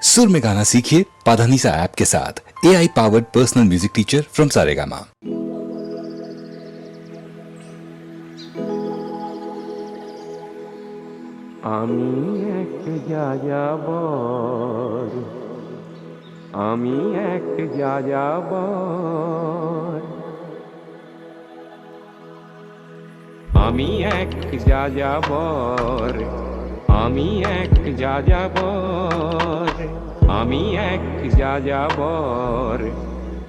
सुर में गाना सीखिए पाधानीसा ऐप के साथ A I powered personal music teacher from Saregama আমি এক যাযাবর আমি এক যাযাবর আমি এক যাযাবর আমি এক যাযাবর আমি এক যাযাবর,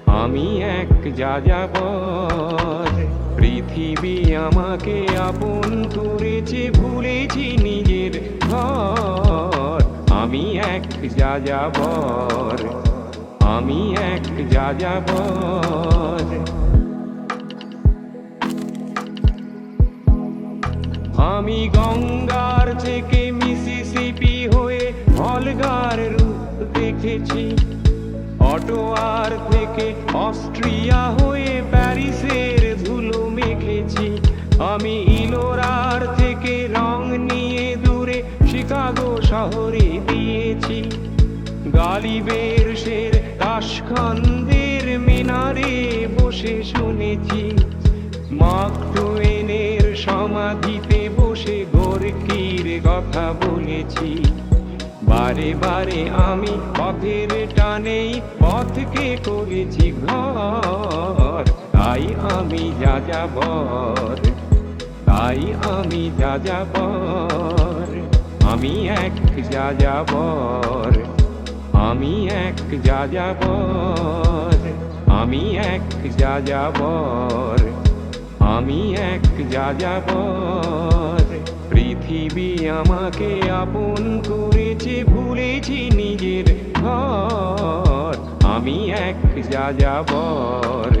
আমি এক যাযাবর। পৃথিবী আমাকে আপন করেছে, ভুলেছি নিজের ঘর। আমি এক যাযাবর, আমি এক যাযাবর। আমি গঙ্গার থেকে মিসিসিপি হয়ে ভলগার দেখেছি অটোয়ার থেকে অস্ট্রিয়া হয়ে প্যারিসের ধুলো মেখেছি। আমি ইলোরার থেকে রং নিয়ে দূরে শিকাগো শহরে দিয়েছি। গালিবের শের তাসখন্দের মিনারে বসে শুনেছি। মার্ক টুয়েনের সমাধিতে বসে গোরকির কথা বলেছি। বারে বারে আমি পথের টানেই পথকে করেছি ঘর। তাই আমি যা যাবর তাই আমি যা যাবর আমি এক যা যাবর আমি এক যা যাবর আমি এক যা যাবর আমি এক যা যাবর পৃথিবী আমাকে আপন করেছে ভুলেছি নিজের ঘর। আমি এক যা যাবর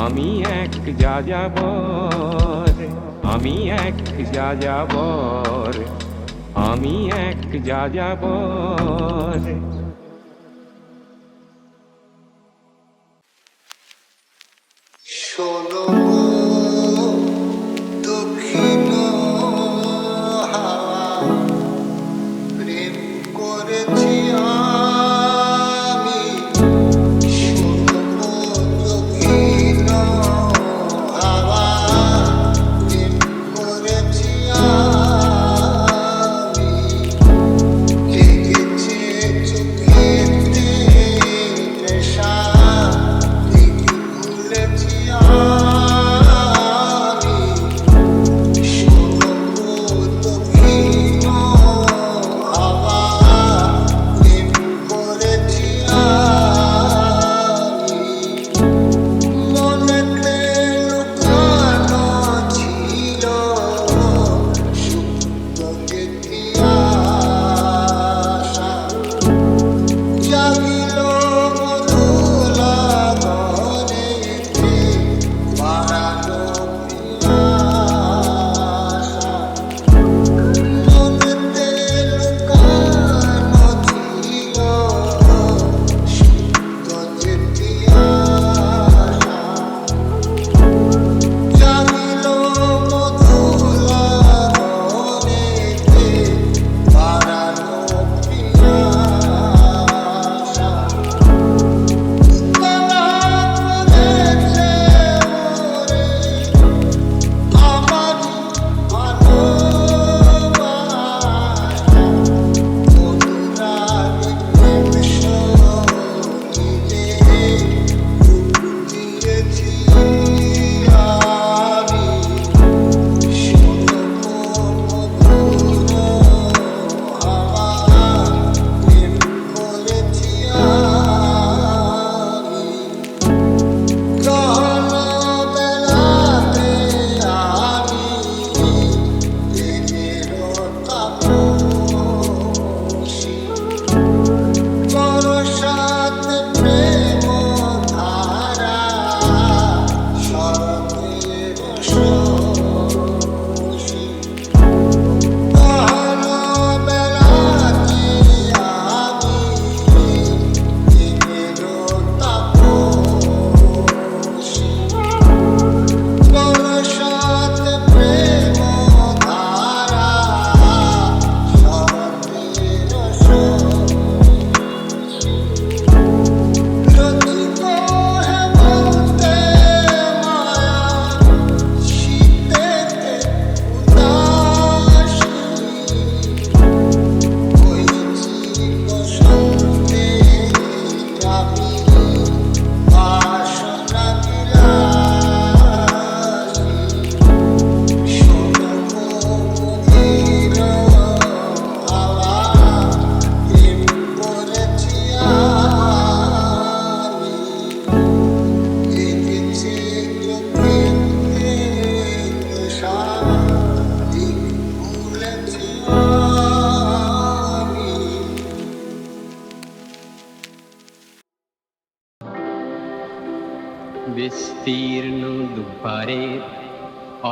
আমি এক যা যাবর আমি এক যা যাবর আমি এক যা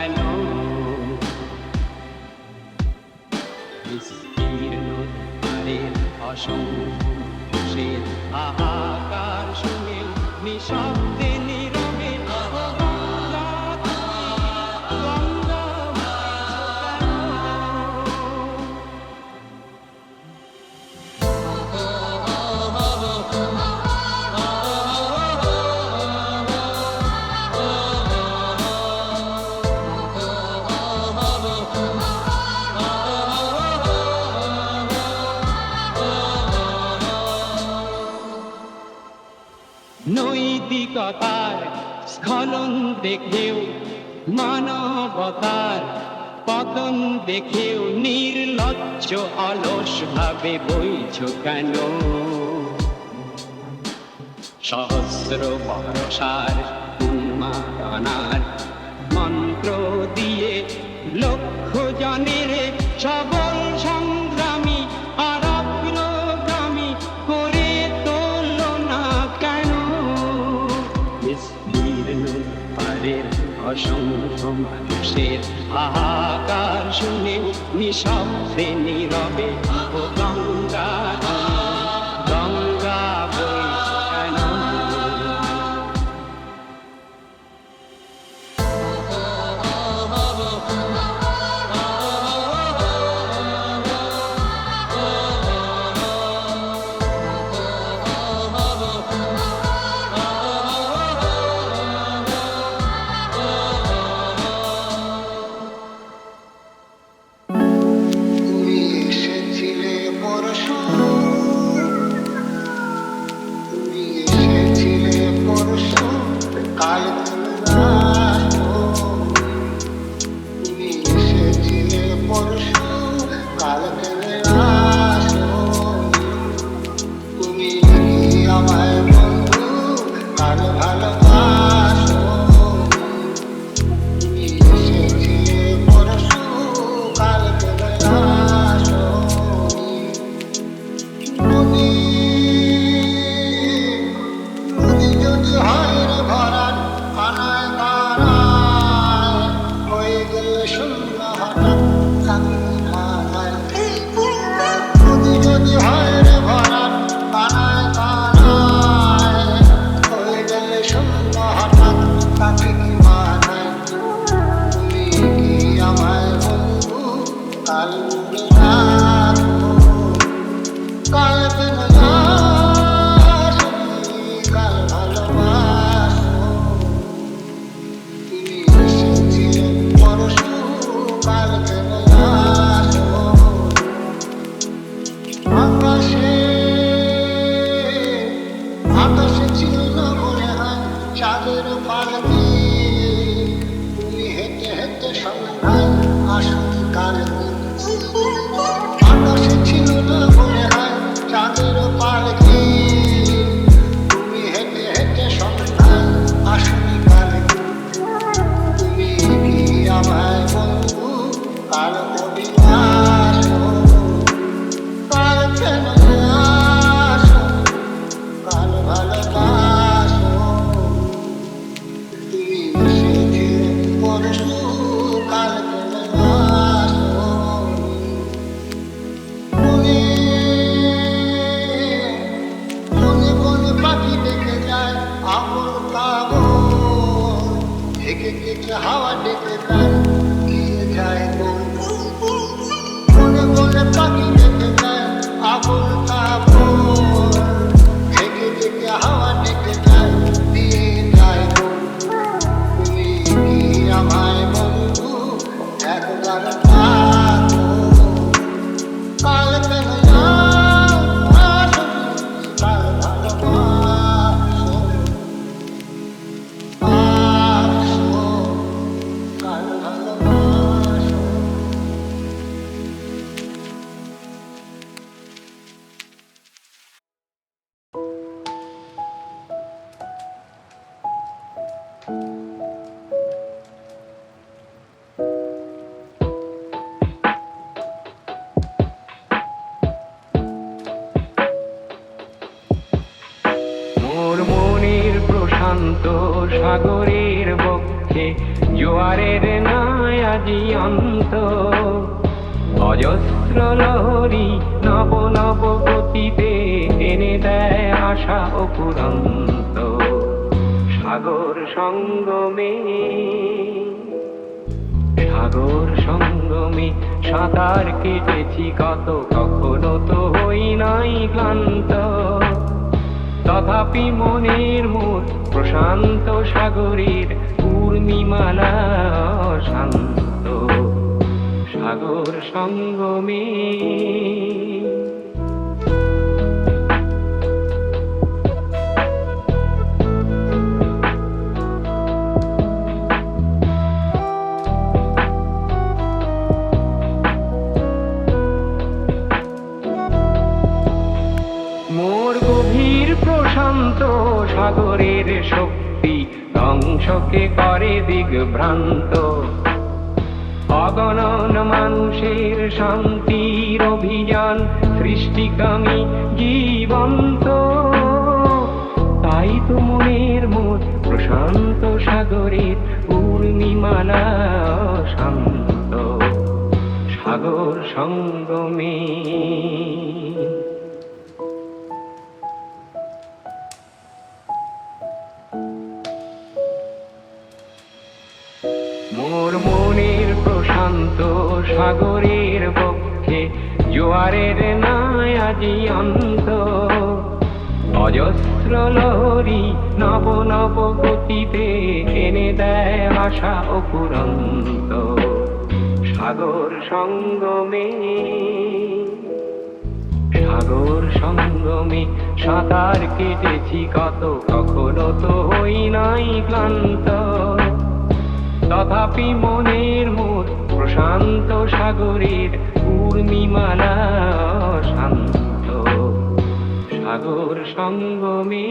বইছ কেন বিস্তীর্ণ দুপারের অসংখ্য মানুষের হাহাকার শুনেও নিঃশব্দে নৈতিকতার স্খলন দেখেও, মানবতার পতন দেখেও নির্লজ্জ অলস ভাবে বইছ কেন? সহস্র বরসার উন্মাদনার মন্ত্র দিয়ে লক্ষ জনের সবল সংগ্রামী অসংখ্য মানুষের হাহাকার শুনে নিঃশব্দে নীরবে ও গঙ্গা গঙ্গা সংগ্রাম আসুক কাল উড়তা থেকে কিছু হাওয়া ডেকে তার দিয়ে যায় আগুন প্রশান্ত সাগরের বক্ষে জোয়ারের নাই আজি অন্ত। অজস্র লহরী নব নব গতিতে এনে দেয় আশা অপুরন্ত সাগর সঙ্গমে সাগর সঙ্গমে সাঁতার কেটেছি কত, কখনো তো হই নাই ক্লান্ত। তথাপি মনের মোর প্রশান্ত সাগরের পূর্ণিমালা শান্ত সাগর সঙ্গমে। সাগরের শক্তি ধ্বংসকে করে দিগভ্রান্ত। অগণন মানুষের শান্তির অভিযান সৃষ্টিকামী জীবন্ত। তাই তো মনের মোর প্রশান্ত সাগরের পূর্ণিমালা শান্ত। সাগর সঙ্গমে সাগরের পক্ষে জোয়ারের নাই আজি অন্ত অজস্র লহরি নব নব গতিতে এনে দেয় আশা অপুরন্ত। সাগর সঙ্গমে সাগর সঙ্গমে সাঁতার কেটেছি কত, কখনো তো হই নাই ক্লান্ত। তথাপি মনের মোর প্রশান্ত সাগরের পূর্ণিমালা শান্ত সাগর সঙ্গমে।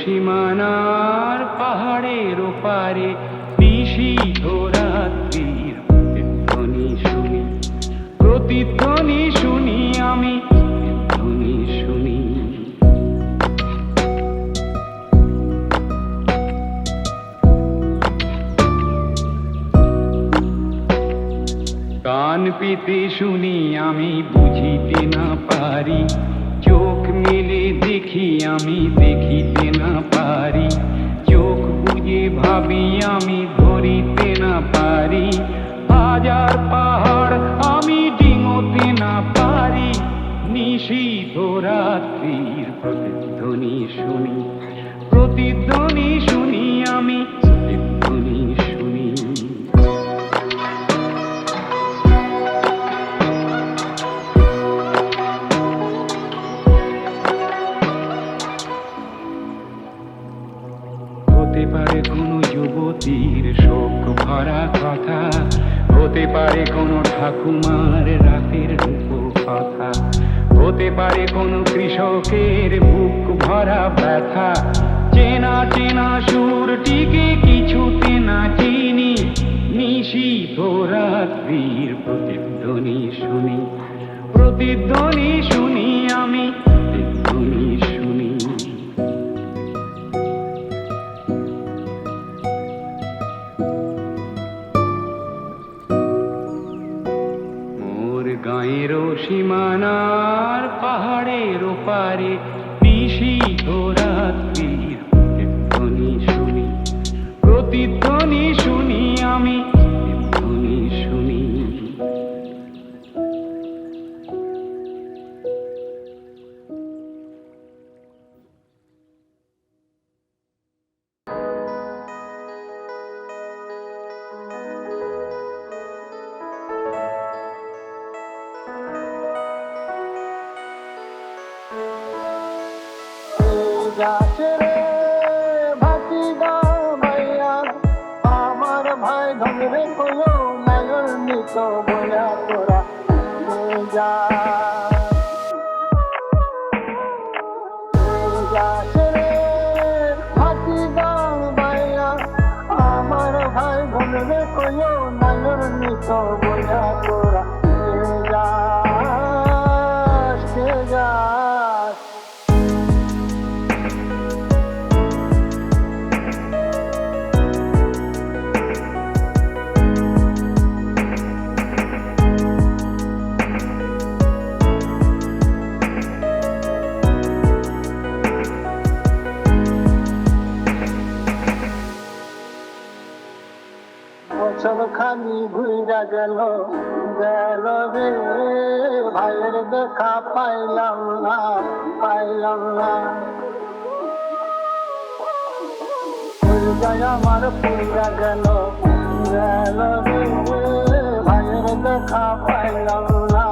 সীমানার পাহাড়ের ওপারে আমি দেখিতে না পারি। চোখ বুঝে ভাবি আমি ধরিতে না পারি। হাজার পাহাড় আমি ডিঙোতে না পারি। নিশীথ রাত্রির প্রতিধ্বনি শুনি। প্রতিধ্বনি ঠাকুমার রাতের কথা হতে পারে কোন কৃষকের বুক ভরা ব্যথা। চেনা চেনা সুরটিকে কিছুতে না চিনি। নিশীথ রাত্রির প্রতিধ্বনি শুনি। প্রতিধ্বনি শুনি পাহাড়ের ধরে কলো নাগর নিত বয়া তোরা যা। আমার ভাই ধরে কলো নাগর নিত বয়া খানি ঘুরা গেল গেল রে। ভাইয়ের দেখা পাইলাম না পাইলাম না। আমার পুরা গেল গেল রে। ভাইয়ের দেখা পাইলাম না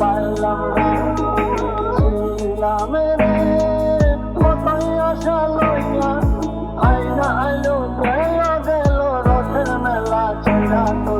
পাইলাম না। ছিলাম রে রথের মেলা